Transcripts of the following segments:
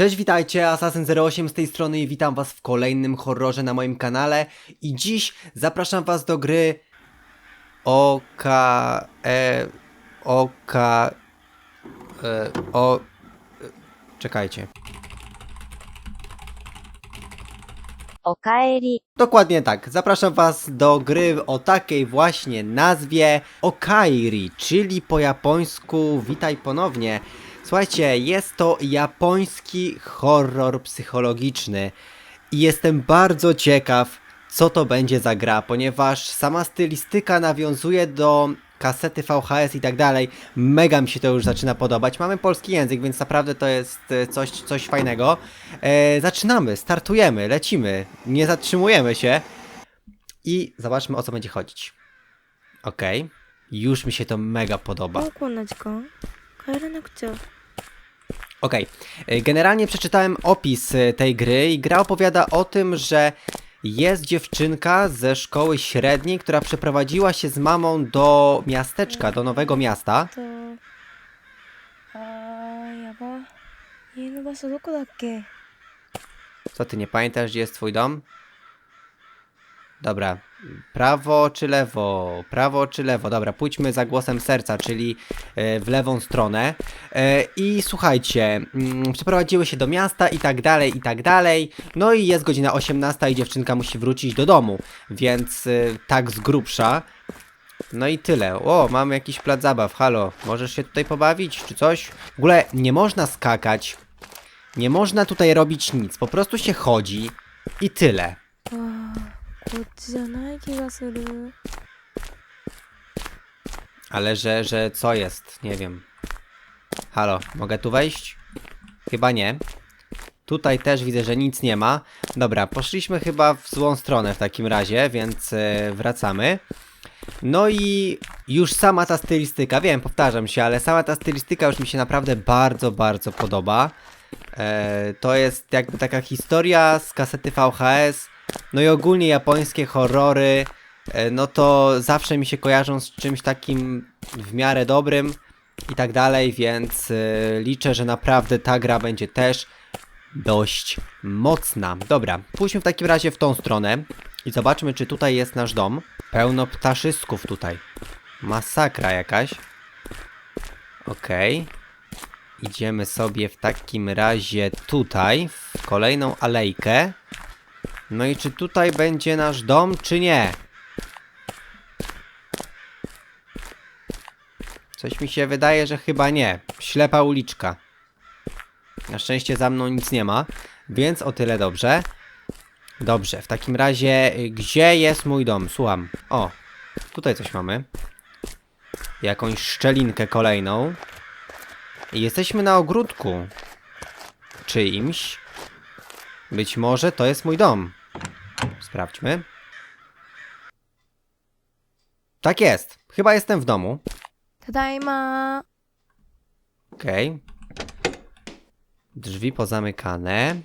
Cześć, witajcie, Assassin08 z tej strony i witam was w kolejnym horrorze na moim kanale i dziś zapraszam was do gry Oka... E... Oka... E... O... Czekajcie. Okaeri. Dokładnie tak. Zapraszam Was do gry o takiej właśnie nazwie Okairi, czyli po japońsku witaj ponownie. Słuchajcie, jest to japoński horror psychologiczny i jestem bardzo ciekaw, co to będzie za gra, ponieważ sama stylistyka nawiązuje do kasety VHS i tak dalej. Mega mi się to już zaczyna podobać. Mamy polski język, więc naprawdę to jest e, coś, coś fajnego. E, zaczynamy, startujemy, lecimy, nie zatrzymujemy się i zobaczmy o co będzie chodzić. Okej, już mi się to mega podoba. もうこんな時間帰らなくちゃ Okej, y, generalnie przeczytałem opis y, tej gry i gra opowiada o tym, że jest dziewczynka ze szkoły średniej, która przeprowadziła się z mamą do miasteczka, do nowego miasta. とあーやば家の場所どこだっけ Co ty nie pamiętasz, gdzie jest twój dom? Dobra, prawo czy lewo? Prawo czy lewo? Dobra, pójdźmy za głosem serca, czyli e, w lewą stronę. E, I słuchajcie, mm, przeprowadziły się do miasta i tak dalej, i tak dalej. No i jest godzina 18 i dziewczynka musi wrócić do domu, więc e, tak z grubsza. No i tyle. O, mamy jakiś plac zabaw. Halo, możesz się tutaj pobawić, czy coś? W ogóle nie można skakać. Nie można tutaj robić nic. Po prostu się chodzi i tyle. あーこっちじゃない気がする Ale że, że co jest? Nie wiem. Halo, mogę tu wejść? Chyba nie. Tutaj też widzę, że nic nie ma. Dobra, poszliśmy chyba w złą stronę w takim razie, więc e, wracamy. No i już sama ta stylistyka, wiem, powtarzam się, ale sama ta stylistyka już mi się naprawdę bardzo, bardzo podoba. E, to jest jakby taka historia z kasety VHS. no i ogólnie japońskie horrory, e, no to zawsze mi się kojarzą z czymś takim w miarę dobrym i tak dalej, więc e, liczę, że naprawdę ta gra będzie też dość mocna. Dobra, pójdźmy w takim razie w tą stronę i zobaczmy, czy tutaj jest nasz dom. Pełno ptaszysków tutaj. Masakra jakaś. Okej. Idziemy sobie w takim razie tutaj, w kolejną alejkę. No i czy tutaj będzie nasz dom, czy nie? Coś mi się wydaje, że chyba nie. Ślepa uliczka. Na szczęście za mną nic nie ma, więc o tyle dobrze. Dobrze, w takim razie, y, gdzie jest mój dom? Słucham. O, tutaj coś mamy. Jakąś szczelinkę kolejną. Jesteśmy na ogródku. Czyimś. Być może to jest mój dom. Sprawdźmy. Tak jest. Chyba jestem w domu. Tadajma. Okej. Drzwi pozamykane.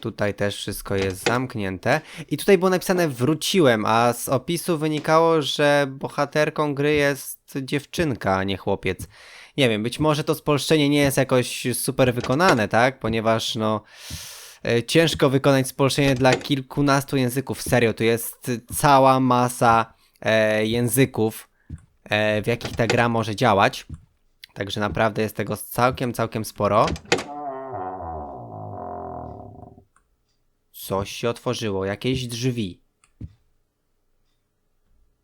Tutaj też wszystko jest zamknięte. I tutaj było napisane wróciłem, a z opisu wynikało, że bohaterką gry jest dziewczynka, a nie chłopiec nie wiem, być może to spolszczenie nie jest jakoś super wykonane, tak? Ponieważ no e, ciężko wykonać spolszczenie dla kilkunastu języków. Serio, tu jest cała masa e, języków, e, w jakich ta gra może działać. Także naprawdę jest tego całkiem, całkiem sporo. Coś się otworzyło, jakieś drzwi.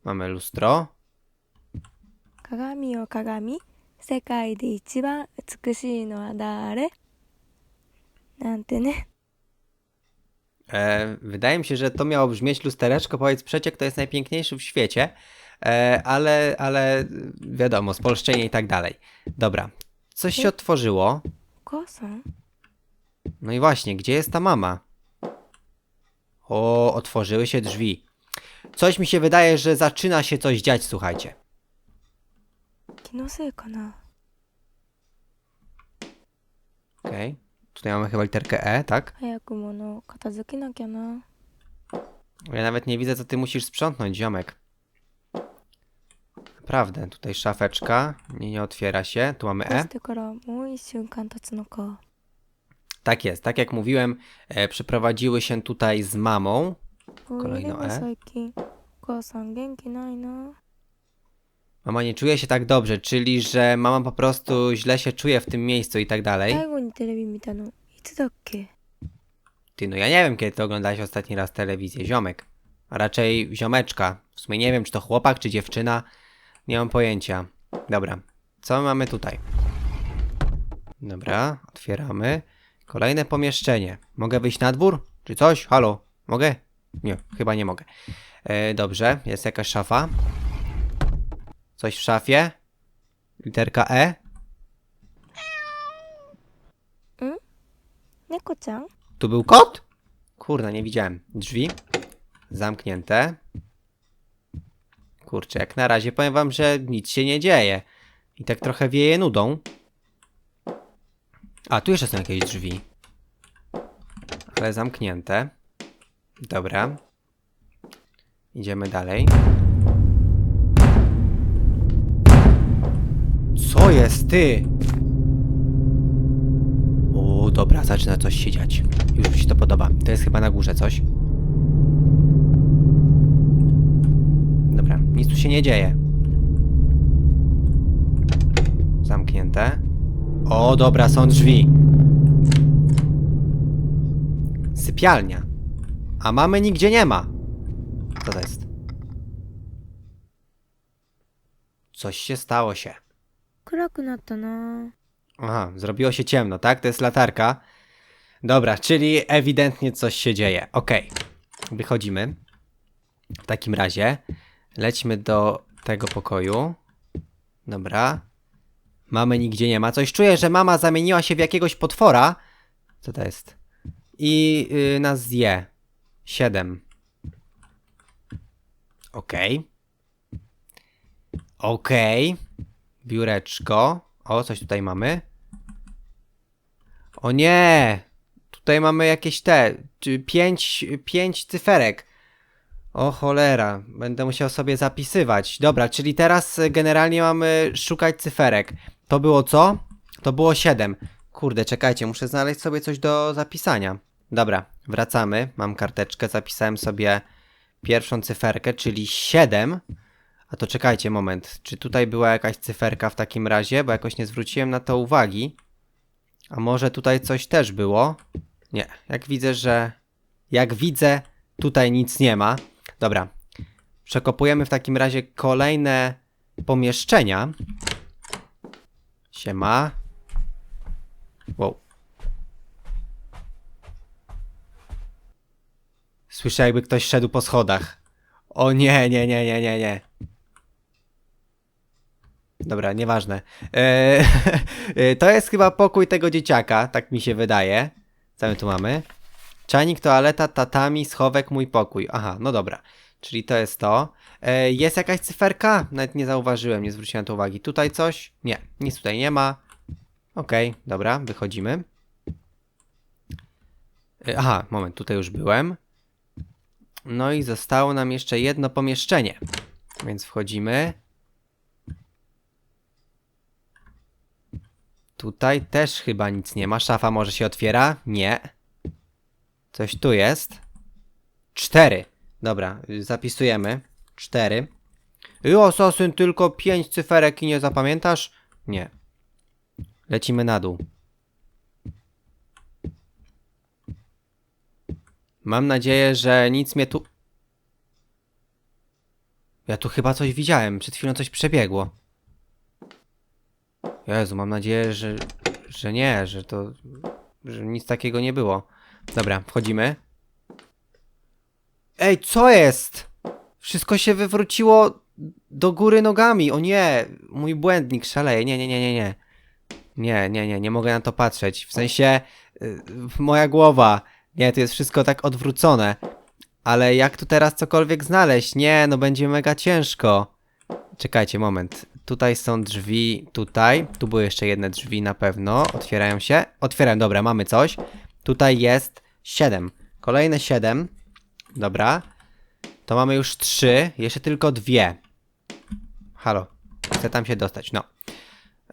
Mamy lustro. Kagami o kagami, 世界で一番美しいのは誰なんてね E, wydaje mi się, że to miało brzmieć lustereczko, powiedz przeciek to jest najpiękniejszy w świecie, e, ale, ale wiadomo, spolszczenie i tak dalej. Dobra, coś się otworzyło. お母さん No i właśnie, gdzie jest ta mama? O, otworzyły się drzwi. Coś mi się wydaje, że zaczyna się coś dziać, słuchajcie. 気のせいかな Okej. Tutaj mamy chyba literkę E, tak? 早く物を片付けなきゃな Ja nawet nie widzę, co ty musisz sprzątnąć, ziomek. naprawdę. Tutaj szafeczka. Nie, nie otwiera się. Tu mamy 出 E. してからもう一週間経つのか Tak jest. Tak jak mówiłem, e, przeprowadziły się tutaj z mamą. おい Kolejno でも E. 最近お母さん元気ないな Mama nie czuje się tak dobrze, czyli że mama po prostu źle się czuje w tym miejscu i tak dalej. 最後にテレビ見たのいつだっけ Ty, no ja nie wiem, kiedy ty oglądałeś ostatni raz telewizję. Ziomek. A raczej ziomeczka. W sumie nie wiem, czy to chłopak, czy dziewczyna. Nie mam pojęcia. Dobra. Co my mamy tutaj? Dobra, otwieramy. Kolejne pomieszczenie. Mogę wyjść na dwór? Czy coś? Halo? Mogę? Nie, chyba nie mogę. E, dobrze, jest jakaś szafa. Coś w szafie? Literka E? 猫ちゃん Tu był kot? Kurna, nie widziałem. Drzwi zamknięte. Kurczę, jak na razie powiem wam, że nic się nie dzieje. I tak trochę wieje nudą. A, tu jeszcze są jakieś drzwi. Ale zamknięte. Dobra. Idziemy dalej. Jest, ty? O, dobra, zaczyna coś się dziać. Już mi się to podoba. To jest chyba na górze coś. Dobra, nic tu się nie dzieje. Zamknięte. O, dobra, są drzwi. Sypialnia. A mamy nigdzie nie ma. Co to jest? Coś się stało się. 暗くなったな Aha, zrobiło się ciemno, tak? To jest latarka. Dobra, czyli ewidentnie coś się dzieje. Okej, wychodzimy. W takim razie lećmy do tego pokoju. Dobra. Mamy nigdzie nie ma. Coś czuję, że mama zamieniła się w jakiegoś potwora. Co to jest? I yy, nas zje. Siedem. Okej. Okej. Biureczko. O, coś tutaj mamy. O nie! Tutaj mamy jakieś te. Pięć, pięć cyferek. O cholera, będę musiał sobie zapisywać. Dobra, czyli teraz y, generalnie mamy szukać cyferek. To było co? To było 7. Kurde, czekajcie, muszę znaleźć sobie coś do zapisania. Dobra, wracamy. Mam karteczkę, zapisałem sobie pierwszą cyferkę, czyli 7. A to czekajcie moment, czy tutaj była jakaś cyferka w takim razie, bo jakoś nie zwróciłem na to uwagi. A może tutaj coś też było? Nie, jak widzę, że... Jak widzę, tutaj nic nie ma. Dobra, przekopujemy w takim razie kolejne pomieszczenia. Siema. Wow. Słyszę jakby ktoś szedł po schodach. O nie, nie, nie, nie, nie, nie. Dobra, nieważne. Eee, to jest chyba pokój tego dzieciaka, tak mi się wydaje. Co my tu mamy? Czajnik, toaleta, tatami, schowek, mój pokój. Aha, no dobra. Czyli to jest to. E, jest jakaś cyferka? Nawet nie zauważyłem, nie zwróciłem na to uwagi. Tutaj coś? Nie, nic tutaj nie ma. Okej, dobra, wychodzimy. E, aha, moment, tutaj już byłem. No i zostało nam jeszcze jedno pomieszczenie. Więc wchodzimy. Tutaj też chyba nic nie ma. Szafa może się otwiera? Nie. Coś tu jest. Cztery. Dobra, zapisujemy. Cztery. I asasyn tylko pięć cyferek i nie zapamiętasz? Nie. Lecimy na dół. Mam nadzieję, że nic mnie tu... Ja tu chyba coś widziałem. Przed chwilą coś przebiegło. Jezu, mam nadzieję, że, że nie, że to, że nic takiego nie było. Dobra, wchodzimy. Ej, co jest? Wszystko się wywróciło do góry nogami. O nie, mój błędnik szaleje. Nie, nie, nie, nie, nie. Nie, nie, nie, nie mogę na to patrzeć. W sensie, y, moja głowa. Nie, to jest wszystko tak odwrócone. Ale jak tu teraz cokolwiek znaleźć? Nie, no będzie mega ciężko. Czekajcie, moment. Tutaj są drzwi, tutaj. Tu były jeszcze jedne drzwi na pewno. Otwierają się. Otwierają, dobra, mamy coś. Tutaj jest 7. Kolejne 7. Dobra. To mamy już 3. Jeszcze tylko dwie. Halo. Chcę tam się dostać. No.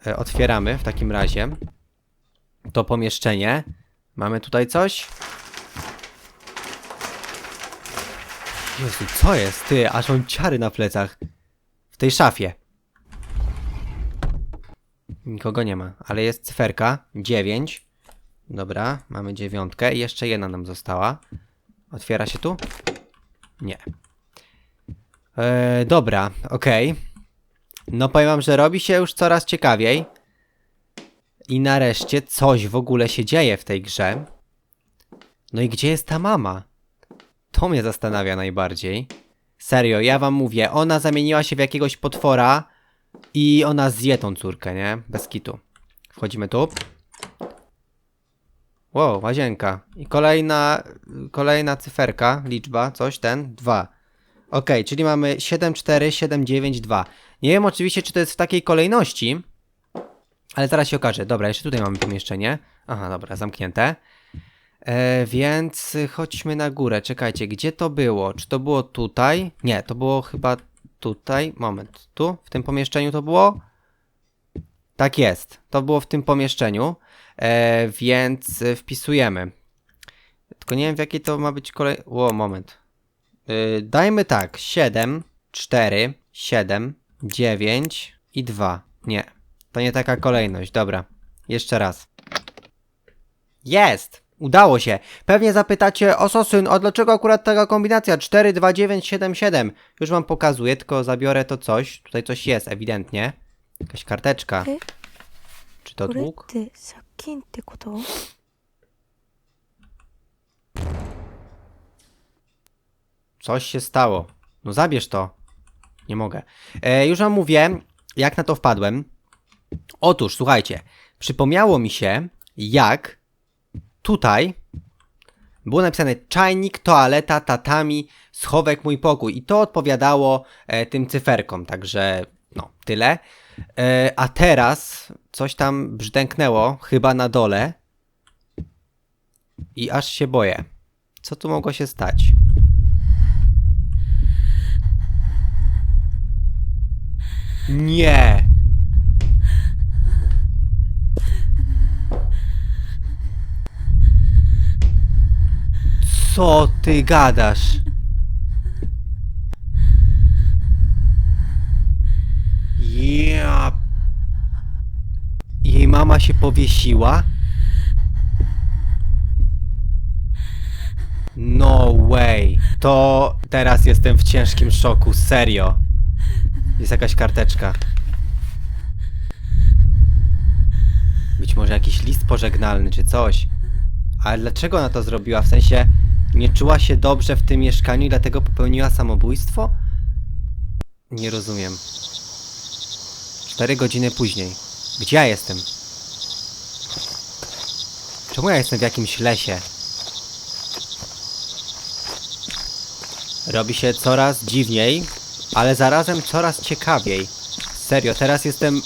E, otwieramy w takim razie to pomieszczenie. Mamy tutaj coś? Jezu, co jest? Ty, aż mam ciary na plecach. W tej szafie. Nikogo nie ma, ale jest cyferka 9. Dobra, mamy dziewiątkę i jeszcze jedna nam została. Otwiera się tu? Nie. E, dobra, okej. No powiem wam, że robi się już coraz ciekawiej. I nareszcie coś w ogóle się dzieje w tej grze. No i gdzie jest ta mama? To mnie zastanawia najbardziej. Serio, ja wam mówię, ona zamieniła się w jakiegoś potwora i ona zje tą córkę, nie? Bez kitu. Wchodzimy tu. Wow, łazienka. I kolejna, kolejna cyferka, liczba, coś ten, dwa. Okej, czyli mamy 7, 4, 7, 9, 2. Nie wiem oczywiście, czy to jest w takiej kolejności, ale zaraz się okaże. Dobra, jeszcze tutaj mamy pomieszczenie. Aha, dobra, zamknięte. E, więc chodźmy na górę. Czekajcie, gdzie to było? Czy to było tutaj? Nie, to było chyba tutaj. Moment, tu? W tym pomieszczeniu to było? Tak jest, to było w tym pomieszczeniu. E, więc wpisujemy. Tylko nie wiem, w jakiej to ma być kolej. Ło, moment. E, dajmy tak: 7, 4, 7, 9 i 2. Nie, to nie taka kolejność. Dobra, jeszcze raz. Jest! Udało się. Pewnie zapytacie, Ososyn, a dlaczego akurat taka kombinacja 4, 2, 9, 7, 7? Już wam pokazuję, tylko zabiorę to coś. Tutaj coś jest, ewidentnie. Jakaś karteczka. E? Czy to これっ dług? て借金ってこと Coś się stało. No zabierz to. Nie mogę. E, już wam mówię, jak na to wpadłem. Otóż, słuchajcie, przypomniało mi się, jak tutaj było napisane czajnik, toaleta, tatami, schowek, mój pokój. I to odpowiadało e, tym cyferkom, także no, tyle. E, a teraz coś tam brzdęknęło, chyba na dole. I aż się boję. Co tu mogło się stać? Nie! Co ty gadasz? Ja... Jej mama się powiesiła? No way. To teraz jestem w ciężkim szoku, serio. Jest jakaś karteczka. Być może jakiś list pożegnalny czy coś. Ale dlaczego ona to zrobiła? W sensie nie czuła się dobrze w tym mieszkaniu i dlatego popełniła samobójstwo? Nie rozumiem. Cztery godziny później. Gdzie ja jestem? Czemu ja jestem w jakimś lesie? Robi się coraz dziwniej, ale zarazem coraz ciekawiej. Serio, teraz jestem.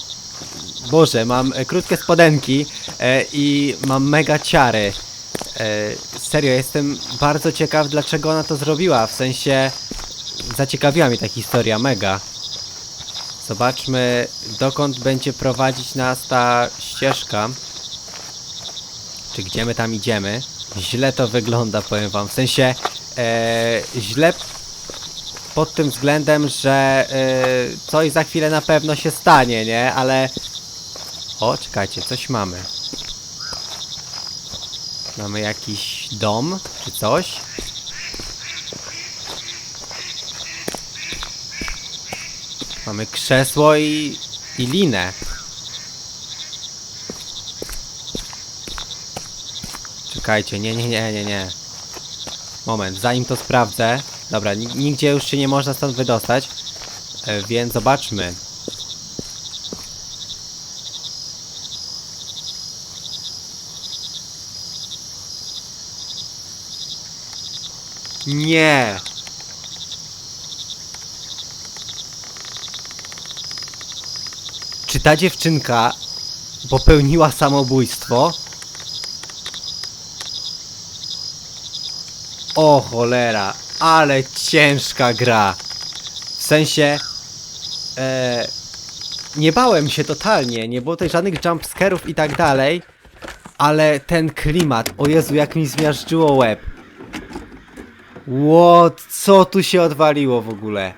Boże, mam e, krótkie spodenki e, i mam mega ciary. E, serio, jestem bardzo ciekaw, dlaczego ona to zrobiła. W sensie, zaciekawiła mnie ta historia, mega. Zobaczmy, dokąd będzie prowadzić nas ta ścieżka. Czy gdzie my tam idziemy? Źle to wygląda, powiem wam. W sensie, e, źle pod tym względem, że y, coś za chwilę na pewno się stanie, nie? Ale... O, czekajcie, coś mamy. Mamy jakiś dom, czy coś? Mamy krzesło i, i linę. Czekajcie, nie, nie, nie, nie, nie. Moment, zanim to sprawdzę. Dobra, ni- nigdzie już się nie można stąd wydostać. E, więc zobaczmy. Nie! Czy ta dziewczynka popełniła samobójstwo? O cholera, ale ciężka gra. W sensie, e, nie bałem się totalnie, nie było tutaj żadnych jumpscarów i tak dalej, ale ten klimat, o Jezu, jak mi zmiażdżyło łeb. What? Co tu się odwaliło w ogóle?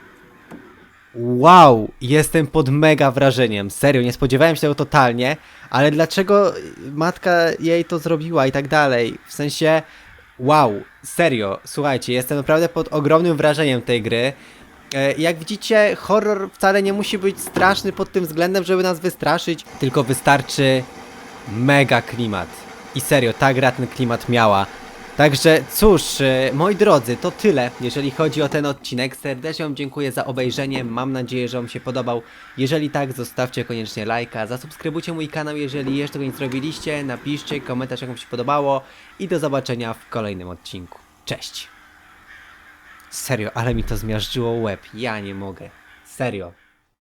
Wow, jestem pod mega wrażeniem. Serio, nie spodziewałem się tego totalnie, ale dlaczego matka jej to zrobiła i tak dalej? W sensie, wow, serio, słuchajcie, jestem naprawdę pod ogromnym wrażeniem tej gry. E, Jak widzicie, horror wcale nie musi być straszny pod tym względem, żeby nas wystraszyć, tylko wystarczy mega klimat. I serio, ta gra ten klimat miała. Także cóż, e, moi drodzy, to tyle, jeżeli chodzi o ten odcinek. Serdecznie Wam dziękuję za obejrzenie. Mam nadzieję, że Wam się podobał. Jeżeli tak, zostawcie koniecznie lajka, zasubskrybujcie mój kanał, jeżeli jeszcze tego nie zrobiliście. Napiszcie komentarz, jak Wam się podobało. I do zobaczenia w kolejnym odcinku. Cześć! Serio, ale mi to zmiażdżyło łeb. Ja nie mogę. Serio.